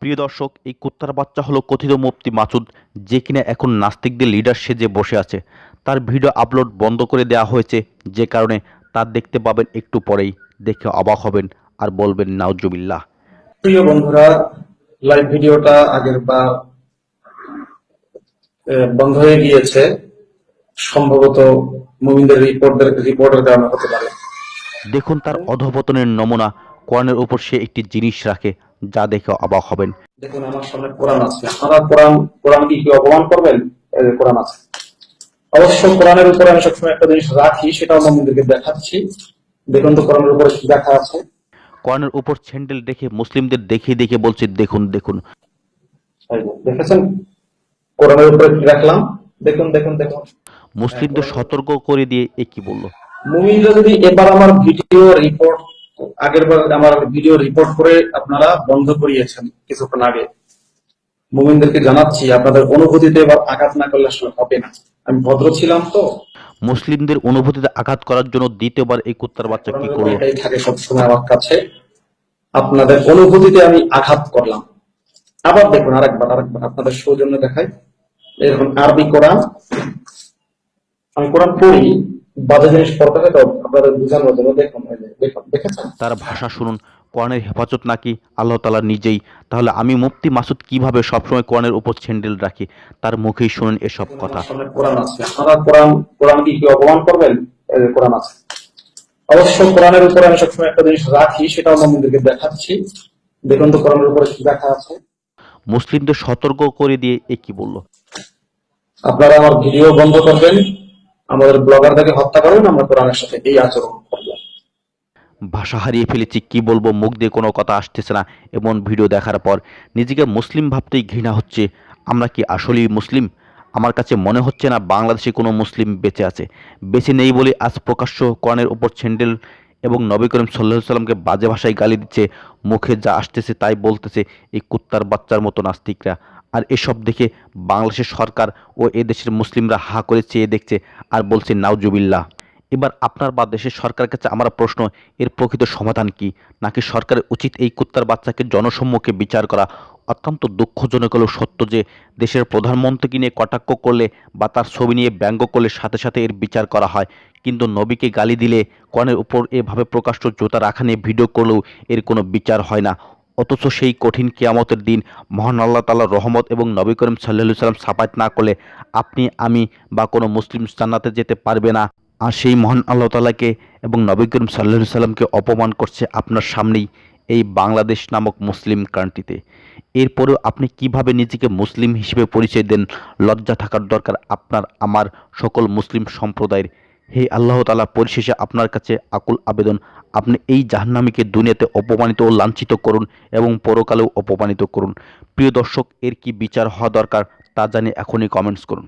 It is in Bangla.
প্রিয় দর্শক এই কুত্তার বাচ্চা হলো কথিত মুফতি মাসুদ যে কিনা এখন নাস্তিকদের লিডার সেজে বসে আছে। তার ভিডিও আপলোড বন্ধ করে দেওয়া হয়েছে যে কারণে তার দেখতে পাবেন একটু পরেই। দেখে অবাক হবেন আর বলবেন নাউজুবিল্লাহ। প্রিয় বন্ধুরা লাইভ ভিডিওটা আগের বার বন্ধ হয়ে গিয়েছে। সম্ভবত মুমিনদের রিপোর্টের রিপোর্টের কারণে হতে পারে। দেখুন তার অধপতনের নমুনা। কোরআনের উপর সে একটি জিনিস রাখে। যা দেখে অবাক হবেন। দেখুন আমার সামনে কোরআন আছে। আপনারা কোরআন কোরআন কি কি অপমান করবেন? কোরআন আছে। অবশ্য কোরআনের উপরে আমি সবসময় একটা জিনিস রাখি মুমিনদেরকে দেখাচ্ছি। দেখুন তো কোরআনের উপরে কি লেখা আছে। কোরআনের উপর স্যান্ডেল মুসলিমদের দেখে দেখে বলছে দেখুন দেখুন। দেখেছেন? কোরআনের উপরে কি রাখলাম? দেখুন দেখুন দেখুন। মুসলিমদের সতর্ক করে দিয়ে এ কি বলল? মুমিনরা যদি এবার আমার ভিডিও রিপোর্ট আগের বার আমার ভিডিও রিপোর্ট করে আপনারা বন্ধ করিয়েছেন কিছুক্ষণ আগে। মুমিনদেরকে জানাচ্ছি আপনাদের অনুভূতিতে এবার আঘাত না করলে আসলে হবে না। আমি ভদ্র ছিলাম তো। মুসলিমদের অনুভূতিতে আঘাত করার জন্য দ্বিতীয়বার এই কুত্তার বাচ্চা কি করল? এটাই থাকে সবসময় আমার কাছে। আপনাদের অনুভূতিতে আমি আঘাত করলাম। আবার দেখুন আরেকবার আরেকবার আপনাদের সৌজন্য দেখাই। এরকম আরবি কোরআন। আমি কোরআন পড়ি বাজে জিনিস পড়তে তো আপনাদের বোঝানোর জন্য দেখুন। তার ভাষা শুনুন কোরআনের হেফাজত নাকি আল্লাহ তালা নিজেই? তাহলে আমি মুফতি মাসুদ কীভাবে সবসময় কোরআনের উপর স্যান্ডেল রাখি? তার মুখেই শুনুন এসব কথা। কোরআন কি অপমান করবেন? কোরআন আছে। অবশ্য কোরআনের উপরে আমি সবসময় একটা জিনিস রাখি সেটাও দেখাচ্ছি। দেখুন তো কোরআনের উপরে কি লেখা আছে। মুসলিমদের সতর্ক করে দিয়ে এ কি বলল? আপনারা আমার ভিডিও বন্ধ করবেন আমাদের ব্লগারদেরকে হত্যা করবেন আমরা কোরআনের সাথে এই আচরণ ভাষা হারিয়ে ফেলেছি, কি বলব, মুখ দিয়ে কোনো কথা আসতেছে না এমন ভিডিও দেখার পর নিজেকে মুসলিম ভাবতেই ঘৃণা হচ্ছে। আমরা কি আসলেই মুসলিম? আমার কাছে মনে হচ্ছে না বাংলাদেশে কোনো মুসলিম বেঁচে আছে। বেঁচে নেই বলে আজ প্রকাশ্য কোরআনের উপর স্যান্ডেল এবং নবী করিম সাল্লাহ সাল্লামকে বাজে ভাষায় গালি দিচ্ছে, মুখে যা আসতেছে তাই বলতেছে এই কুত্তার বাচ্চার মতো নাস্তিকরা। আর এসব দেখে বাংলাদেশের সরকার ও এদেশের মুসলিমরা হা করে চেয়ে দেখছে আর বলছে, নাউজুবিল্লাহ। এবার আপনার বা দেশের সরকারের কাছে আমার প্রশ্ন, এর প্রকৃত সমাধান কি? নাকি সরকারের উচিত এই কুত্তার বাচ্চাকে জনসম্মুখে বিচার করা? অত্যন্ত দুঃখজনক হলেও সত্য যে, দেশের প্রধানমন্ত্রীকে নিয়ে কটাক্ষ করলে বা তার ছবি নিয়ে ব্যঙ্গ করলে সাথে সাথে এর বিচার করা হয়। কিন্তু নবীকে গালি দিলে কনের উপর এভাবে প্রকাশ্য জোতা রাখা নিয়ে ভিডিও করলেও এর কোনো বিচার হয় না। অথচ সেই কঠিন কেয়ামতের দিন মহান আল্লাহ তাল্লাহ রহমত এবং নবী করিম সাল্লাহ সাল্লাম সাফাত না করলে আপনি, আমি বা কোনো মুসলিম জান্নাতে যেতে পারবে না। আর সেই মহান আল্লাহ তালাকে এবং নবী করিম সাল্লাহ সাল্লামকে অপমান করছে আপনার সামনেই এই বাংলাদেশ নামক মুসলিম কান্ট্রিতে। এরপরেও আপনি কীভাবে নিজেকে মুসলিম হিসেবে পরিচয় দেন, লজ্জা থাকার দরকার আপনার, আমার সকল মুসলিম সম্প্রদায়ের? হে আল্লাহ তালা পরিশেষে আপনার কাছে আকুল আবেদন, আপনি এই জাহান্নামীকে দুনিয়াতে অপমানিত ও লাঞ্ছিত করুন এবং পরকালেও অপমানিত করুন। প্রিয় দর্শক, এর কি বিচার হওয়া দরকার তা জানিয়ে এখনই কমেন্টস করুন।